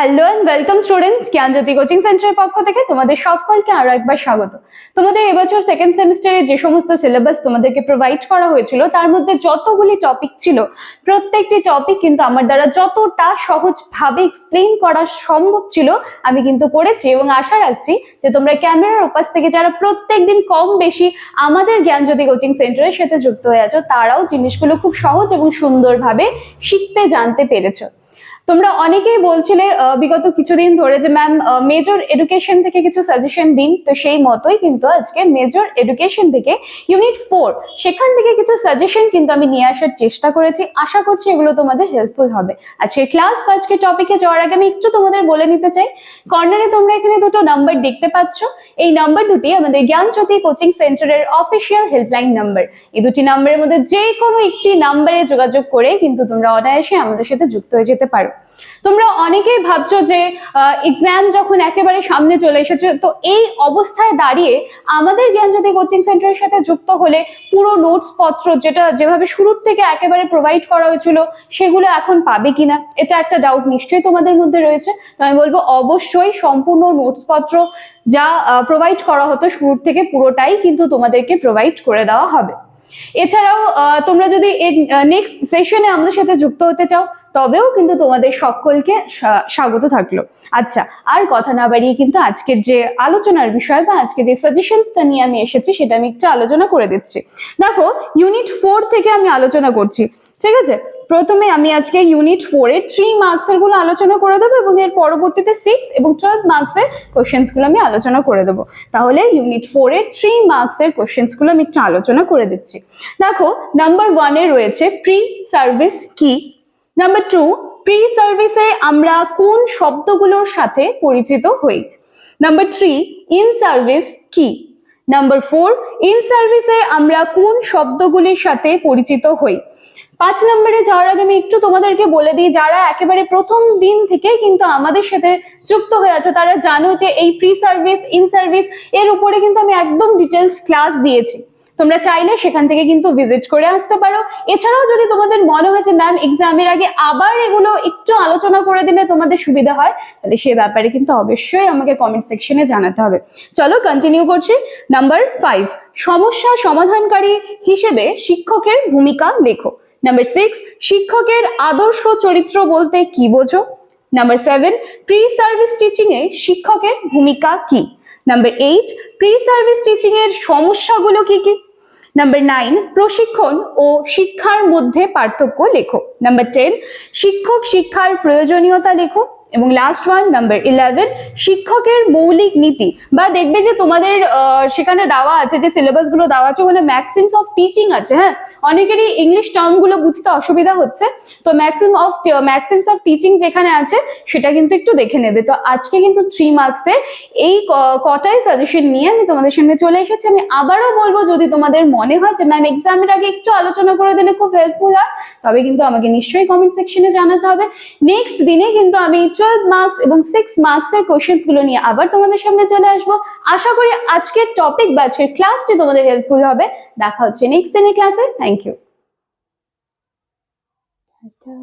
Hello and welcome students Gyanjyoti coaching সেন্টারের পক্ষ থেকে তোমাদের সকলকে আরও একবার স্বাগত। তোমাদের এবছর সেকেন্ড সেমিস্টারে যে সমস্ত সিলেবাস তোমাদেরকে প্রোভাইড করা হয়েছিল, তার মধ্যে যতগুলি টপিক ছিল, প্রত্যেকটি টপিক কিন্তু আমার দ্বারা যতটা সহজভাবে এক্সপ্লেন করা সম্ভব ছিল, আমি কিন্তু করেছি এবং আশা রাখছি যে তোমরা ক্যামেরার উপাস থেকে যারা প্রত্যেকদিন কম বেশি আমাদের জ্ঞানজ্যোতি কোচিং সেন্টারের সাথে যুক্ত হয়ে আছো, তারাও জিনিসগুলো খুব সহজ এবং সুন্দরভাবে শিখতে জানতে পেরেছ। তোমরা অনেকেই বলছিলে বিগত কিছুদিন ধরে যে ম্যাম মেজর এডুকেশন থেকে কিছু সাজেশন দিন। তো সেই মতোই কিন্তু আজকে মেজর এডুকেশন থেকে ইউনিট ফোর সেখান থেকে কিছু সাজেশন কিন্তু আমি নিয়ে আসার চেষ্টা করেছি। আশা করছি এগুলো তোমাদের হেল্পফুল হবে। আজকে ক্লাস বা আজকে টপিকে যাওয়ার আগে আমি একটু তোমাদের বলে নিতে চাই। কর্নারে তোমরা এখানে দুটো নাম্বার দেখতে পাচ্ছ। এই নাম্বার দুটি আমাদের জ্ঞানজ্যোতি কোচিং সেন্টারের অফিসিয়াল হেল্পলাইন নাম্বার এই দুটি নাম্বারের মধ্যে যে কোনো একটি নাম্বারে যোগাযোগ করে কিন্তু তোমরা অনায়াসে আমাদের সাথে যুক্ত হয়ে যেতে পারো। তোমরা অনেকেই ভাবছ যে এক্সাম যখন একেবারে সামনে চলে এসেছে, তো এই অবস্থায় দাঁড়িয়ে আমাদের জ্ঞান জ্ঞানজ্যোতি কোচিং সেন্টারের সাথে যুক্ত হলে পুরো নোটস পত্র যেটা যেভাবে শুরুর থেকে একেবারে প্রোভাইড করা হয়েছিল, সেগুলো এখন পাবে কিনা, এটা একটা ডাউট নিশ্চয়ই তোমাদের মধ্যে রয়েছে। তো আমি বলব, অবশ্যই সম্পূর্ণ নোটস পত্র যা প্রোভাইড করা হতো শুরুর থেকে পুরোটাই কিন্তু তোমাদেরকে প্রোভাইড করে দেওয়া হবে। এছাড়াও তোমরা যদি এর নেক্সট সেশনে আমাদের সাথে যুক্ত হতে চাও, তবেও কিন্তু তোমাদের সকলকে স্বাগত থাকল। আচ্ছা আর কথা না বাড়িয়ে কিন্তু আজকের যে আলোচনার বিষয় বা আজকে যে সাজেশনসটা নিয়ে আমি এসেছি, সেটা আমি একটু আলোচনা করে দিচ্ছি। দেখো ইউনিট ফোর থেকে আমি আলোচনা করছি। ঠিক আছে? প্রথমে আমি আজকে ইউনিট ফোর এর থ্রি মার্কসেরগুলো আলোচনা করে দেবো এবং এর পরবর্তীতে সিক্স এবং টুয়েলভ মার্কসের কোশ্চেন্সগুলো আমি আলোচনা করে দেবো। তাহলে ইউনিট ফোর এর থ্রি মার্কসের কোশ্চেন্সগুলো আমি একটু আলোচনা করে দিচ্ছি। দেখো নাম্বার ওয়ানে রয়েছে প্রি সার্ভিস কি নাম্বার টু প্রি সার্ভিসে আমরা কোন শব্দগুলোর সাথে পরিচিত হই? নাম্বার থ্রি ইন সার্ভিস কি নাম্বার ফোর ইন সার্ভিসে আমরা কোন শব্দগুলির সাথে পরিচিত হই? পাঁচ নম্বরে যাওয়ার আগে আমি একটু তোমাদেরকে বলে দিই, যারা একেবারে প্রথম দিন থেকে কিন্তু আমাদের সাথে যুক্ত হয়ে আছে, তারা জানো যে এই প্রি সার্ভিস ইন সার্ভিস এর উপরে কিন্তু আমি একদম ডিটেলস ক্লাস দিয়েছি। তোমরা চাইলে সেখান থেকে কিন্তু ভিজিট করে আসতে পারো। এছাড়াও যদি তোমাদের মনে হয় যে ম্যাম এক্সামের আগে আবার এগুলো একটু আলোচনা করে দিলে তোমাদের সুবিধা হয়, তাহলে সে ব্যাপারে কিন্তু অবশ্যই আমাকে কমেন্ট সেকশনে জানাতে হবে। চলো কন্টিনিউ করছি। নাম্বার ফাইভ সমস্যা সমাধানকারী হিসেবে শিক্ষকের ভূমিকা লেখো। নাম্বার সিক্স শিক্ষকের আদর্শ চরিত্র বলতে কি বোঝো? Number seven pre service teaching এ শিক্ষকের ভূমিকা কি? Number eight pre service teaching এর সমস্যাগুলো কি কি? নাম্বার নাইন প্রশিক্ষণ ও শিক্ষার মধ্যে পার্থক্য লেখো। নাম্বার টেন শিক্ষক শিক্ষার প্রয়োজনীয়তা লেখো। এবং লাস্ট ওয়ান নাম্বার ইলেভেন শিক্ষকের মৌলিক নীতি। বা দেখবে যে তোমাদের সেখানে দেওয়া আছে, যে সিলেবাসগুলো দেওয়া আছে, ওখানে ম্যাক্সিমস অফ টিচিং আছে হ্যাঁ? অনেকেরই ইংলিশ টার্মগুলো বুঝতে অসুবিধা হচ্ছে। তো maxim of maxims of teaching যেখানে আছে, সেটা কিন্তু একটু দেখে নেবে। তো আজকে কিন্তু থ্রি মার্কসের এই কটাই সাজেশন নিয়ে আমি তোমাদের সামনে চলে এসেছি। আমি আবারও বলব, যদি তোমাদের মনে হয় যে ম্যাম এক্সামের আগে একটু আলোচনা করে দিলে খুব হেল্পফুল হয়, তবে কিন্তু আমাকে নিশ্চয়ই কমেন্ট সেকশনে জানাতে হবে। নেক্সট দিনে কিন্তু আমি টুয়েলভ মার্কস এবং সিক্স মার্কসের কোশ্চেন্সগুলো নিয়ে আবার তোমাদের সামনে চলে আসব। আশা করি আজকের টপিক বা আজকের ক্লাসটি তোমাদের হেল্পফুল হবে। দেখা হচ্ছে নেক্সট দিনের ক্লাসে থ্যাংক ইউ